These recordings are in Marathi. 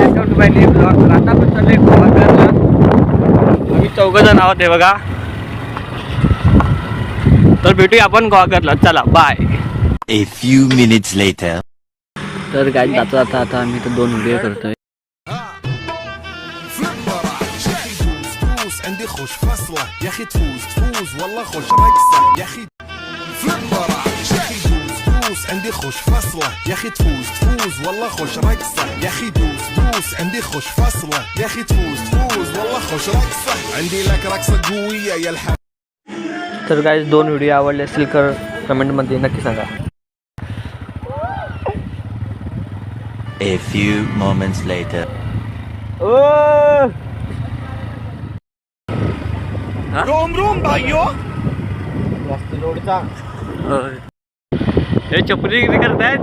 आता आपण चाललोय गोवागरला आम्ही चौघ जण आहोत हे बघा तर भेटूया आपण गोवागरला चला bye A few minutes later. तर काय जाता जाता आता आम्ही तर दोन व्हिडिओ करतोय فلوس عندي خوش فصلة يا اخي تفوز تفوز والله خوش رقصة يا اخي عندي خوش فصلة يا اخي تفوز تفوز والله خوش رقصة يا اخي دوس دوس عندي خوش فصلة يا اخي تفوز تفوز والله خوش رقصة عندي لك رقصة قوية يا الحب तर काय दोन व्हिडिओ आवडले असतील तर कमेंटमध्ये नक्की सांगा A few moments later. روم روم بايو हे चपली किती करतायत?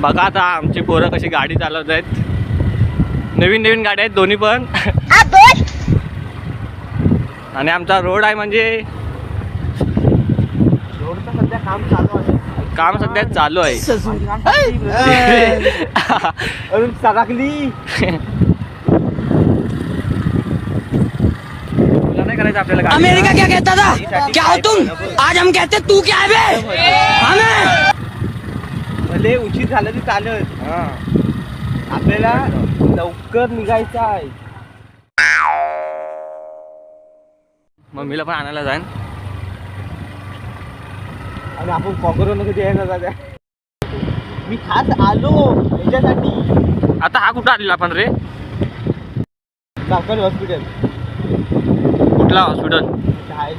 बघा आता आमची पोरं कशी गाडी चालवत आहेत. नवीन नवीन गाड्या आहेत दोन्ही पण. आणि आमचा रोड आहे म्हणजे काम सध्या चालू आहे. आपल्याला. अमेरिका क्या कहता था? क्या हो तुम? आज हम कहते तू क्या है बे? हमें। भले उशीर झालं तरी चालत आपल्याला लवकर निघायचं आहे. मम्मीला पण आणायला जाईन. आणि आपण कॉकरोन कधी ना दादा मी खास आलो याच्यासाठी. आता हा कुठं आलेला आपण रे? सरकारी हॉस्पिटल कुठला हॉस्पिटल. आहे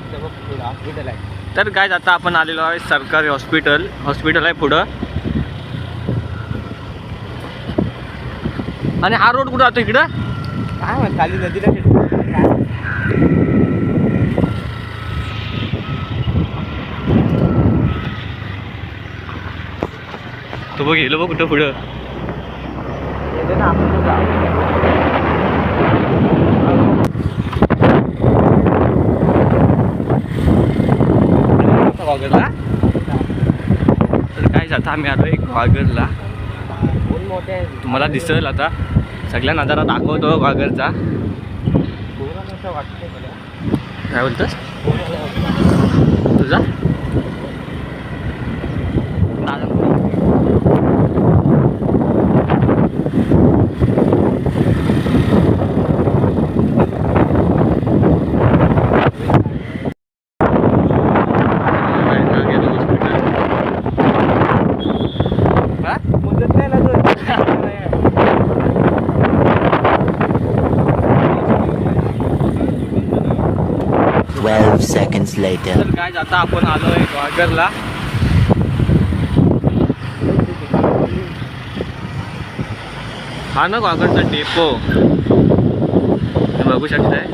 हॉस्पिटल आहे. तर काय आता आपण आलेलो आहे सरकारी हॉस्पिटल हॉस्पिटल आहे पुढं. आणि हा रोड कुठं जातो इकडं? काय म्हणत खाली नदीला गेलो. तो बघ गेलो बघ कुठं पुढं येते ना आपण पण जाऊ. वागरला तर काय जाता आम्ही आलो आहे तुम्हाला दिसेल आता. सगळ्या नजारा दाखवतो वागरचा पोरांना असं वाटतंय मला. काय बोलतोस? तुझा दादा काय ना गेलो hospital. हा? मुदत नाही ना Twelve seconds later. तर काय आता आपण आलो आहे ग्वागरला. हा ना ग्वागरचा डेपो बघू शकताय.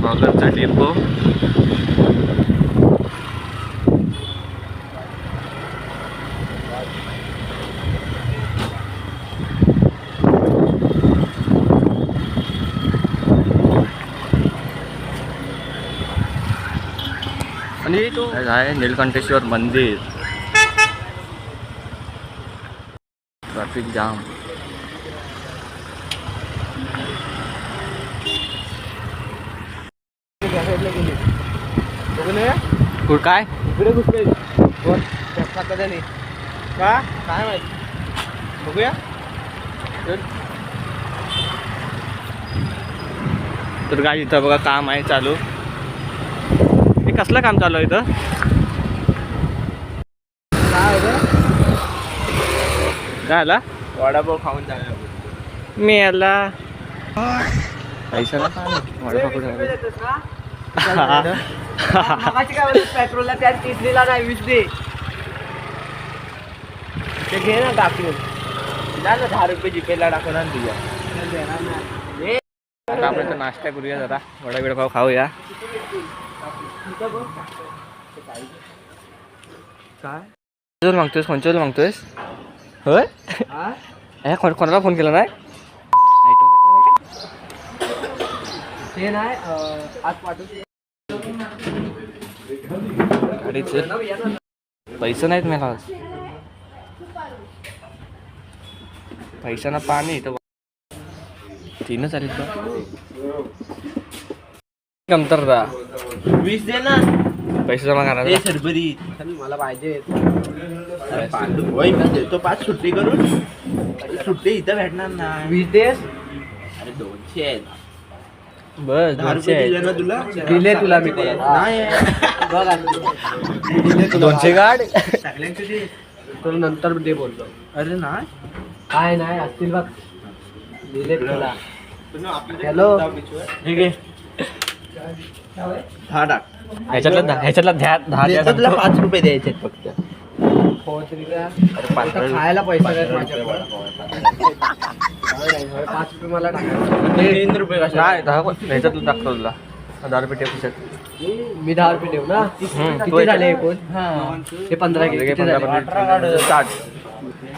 ग्वागरचा डेपो आहे? नीलकंठेश्वर मंदिर. Traffic jam. काय इकडे नाही का काय? माहिती बघूया तर काय इथं बघा काम आहे चालू. कसलं काम चालू आहे इथं? काय आला? वडापाव खाऊन जाऊया मी आला. बोलत पेट्रोलला त्या तिसरीला नाही वीस दे ते घे ना टाकून. जा ना दहा रुपये जीपेला टाकून आण तुझ्या. आता आपण नाश्ता करूया जरा. वडा बिडा खाऊया. काय? मागतोयस? कोणच्यावर मागतोयस? होय? कोण कोणाला फोन केला नाही? ते नाही आज पाठवते पैसे नाहीत मला आज. पैशाना पाणी तर तीनच आले का कमतरता वीस दे ना. पैसे जमा दे करा सरबरी. मला पाहिजे. देतो पाच सुट्टी करून. सुट्टी इथं भेटणार नाही वीस देस अरे दोनशे आहेत बस दहा दोनशे रुपये दिले आहेत. ना तुला? दिले तुला मी ते. नाही बघ. आता. दोनशे गाड. दे. तुला नंतर दे बोलतो. अरे नाही. काय नाही असतील बघ. दिले तुला. हॅलो. ठीक आहे दहा टाक ह्याच्यातला ह्याच्यातला दहा दहा द्या देतो तुला सांगतो. पाच रुपये द्यायचे फक्त. पाच आता खायला पैसे नाहीत माझ्याकडे. पाच रुपये मला टाकायचे तीन रुपये कशा नाही दहा कोण- ह्याच्यातलं दाखवतो तुला. दहा रुपये ठेव खिशात. मी दहा रुपये ठेवू ना? हम्म, तू किती झाले एक- एकूण? हे. पंधरा हे घे, किती पंधरा, झाले? पंधरा, साठ.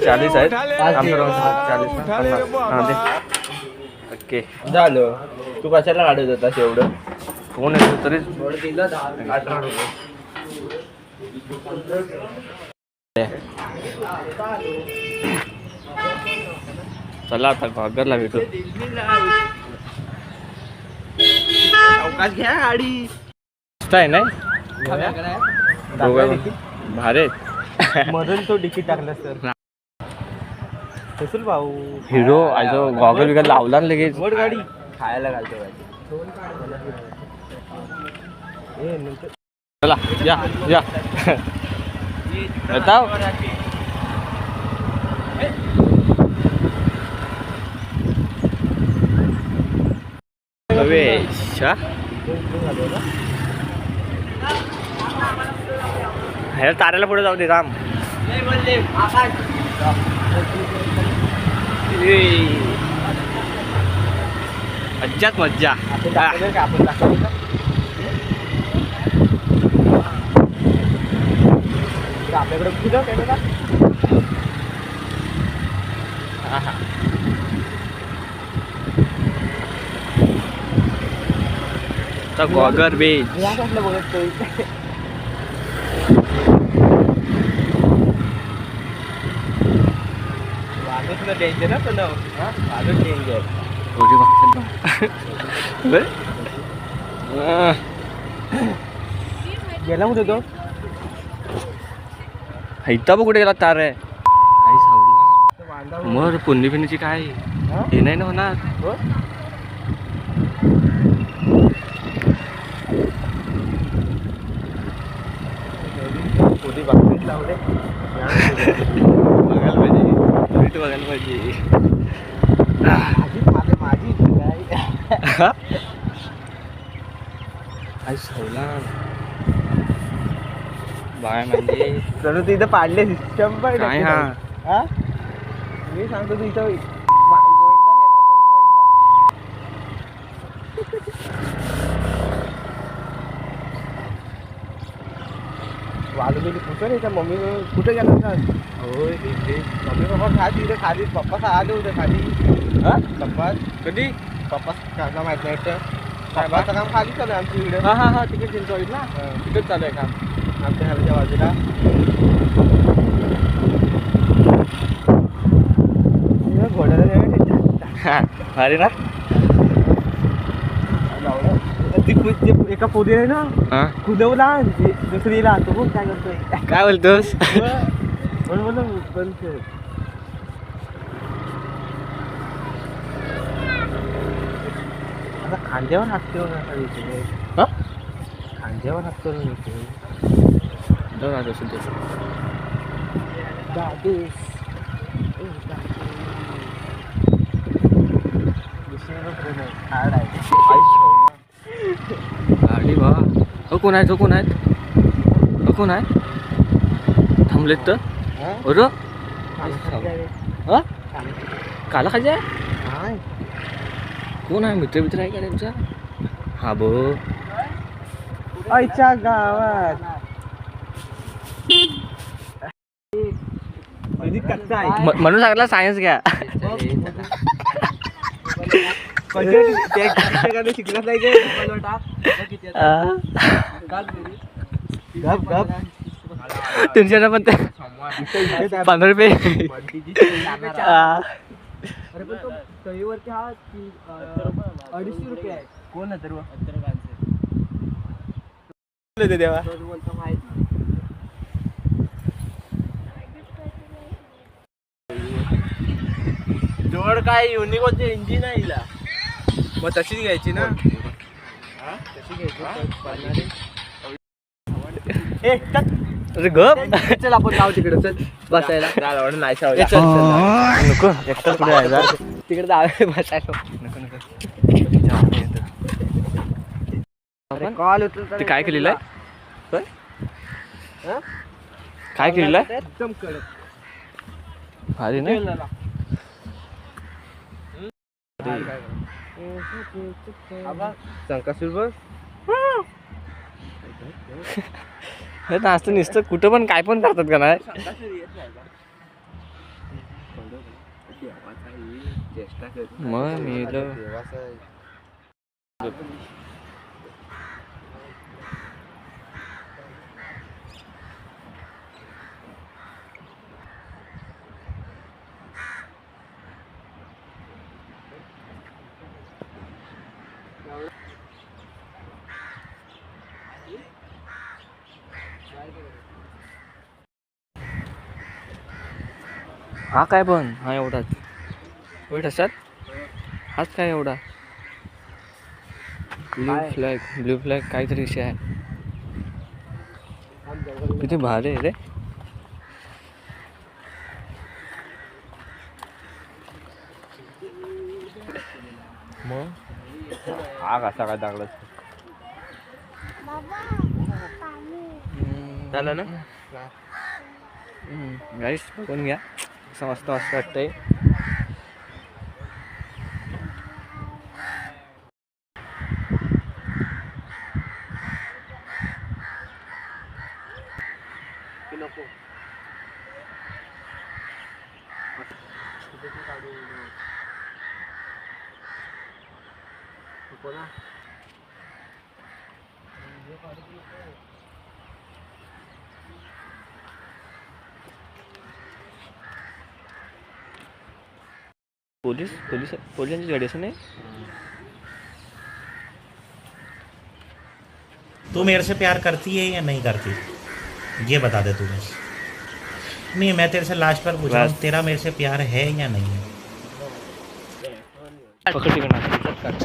चाळीस आहेत. दे. राहून साठ, चाळीस ना, पन्नास. हा दे. ओके. झालं. तू कशाला काढत होतास एवढं? कोण येतो तरी? थोडं दिलं दहा अठरा रुपये. चला आता घागरला भेटू. अवकाश घ्या गाडी. मस्त आहे नाही? भारी. मधून तो डिकीट टाकला सर. भाऊ. हिरो आयजो गॉगल बिगल लावला ना लगेच. गाडी. खायला घालतो चला या या. येताव प्रवेश हा? ह्या ताऱ्याला पुढे जाऊ दे राम. मज्जाच मज्जा. हा. आपण दाखवलं का आपल्याकडे तुझं कॅमेरा तर गॉगर बीच या कसलं बघतोय वाढूच ना डेंजर ना पण वाढूच डेंजर थोडी बघतात बरं? अं, गेला कुठे तो हैता बघ कुठे गेला तार. आहे काही सावला. मग पुन्नी पिन्नीची काय? हे? नाही ना होणार? लावले. बघायला पाहिजे. नीट बघायला पाहिजे. माझी आई सावला. बाय म्हणजे तर तू इथं पाडले काय टक्के हा. हा? मी सांगतो तू इथं मा- गोविंदा हे ना, गोविंदा. वालू गेली कुठं मम्मी गेला का हो मम्मी पप्पा खात इथे खाली. पप्पा आले होते खाली. हा? पप्पा कधी? पप्पा काय माहीत नाही तर. पप्पाचं काम खाली चालू आहे आमच्या इकडे. हा हा हा तिकडे चिंचवडीत ना? तिकडेच चालू आहे काम. आमच्या खालच्या बाजूला. भारी ना. ती एका पोरीने ना हा. कुदवला दु- दुसरीला तो बघ काय करतोय. काय बोलतोस? म्हणून पण खांद्यावर हाकते बघा आता इथे. हा? खांद्यावर हाकतो ना दुसऱ्याला फोन आहे. हाड आहे. आई शोभा. गाडी वा हो कोण आहे तो कोण आहेत हो कोण आहे थांबलेत तर हा? अरे आहे. हा. काला खाजे हाय. कोण आहे मित्र मित्र आहे का त्यांचा हा बो आईच्या गावात आहे म्हणून सांगितलं सायन्स घ्या. शिकलाच नाही गप तीनशे पण पंधरा रुपये अडीचशे रुपये आहे. कोण आहे तर जोड काय युनिकॉनचे इंजिन आहे हिला. मग तशीच घ्यायची ना? तशी घ्यायची अरे गप. चल आपण जाऊ तिकडे चल. बसायला. नाही ए, चल, चल. नको पुढे तिकडे बसायला. नको कॉल होतो ते काय केलेलं आहे? हं? काय केलेलं आहे? एकदम कडक भारी नाही? संकासूर बस. हे नाचतं नुसतं कुठं पण काय पण करतात का नाही? मग मी हा काय पण हा एवढाच. वेट असात हाच काय एवढा? ब्ल्यू फ्लॅग ब्ल्यू फ्लॅग काहीतरी विषय आहे. किती भारी आहे रे. मग? हा कसा काय दागला झालं ना? गाईस बघून घ्या. असं मस्त पोलीस पोलीस पोलिसांची गाडी असं नाही तू मेरे से प्यार करती है या नहीं करती? ये बता दे तू बस नहीं मैं तेरे से लास्ट पर पूछा हूँ लास्ट। तेरा मेरे से प्यार है या नहीं? है पकड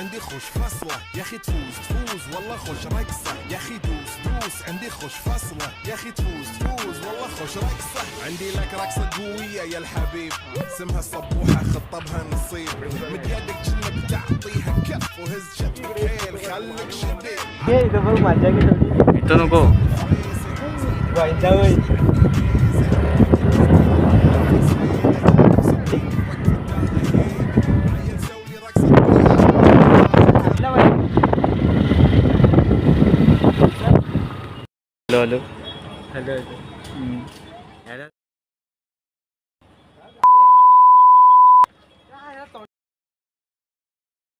عندي خوش فصلة. يا أخي تفوز تفوز والله خوش رقصة. يا أخي دوس دوس. عندي خوش فصلة. يا أخي تفوز تفوز والله خوش رقصة. عندي لك رقصة قوية يا الحبيب. سمها الصبوحة خطبها نصيب. مد يدك جنب تعطيها كف وهز شد كيل خليك شديد.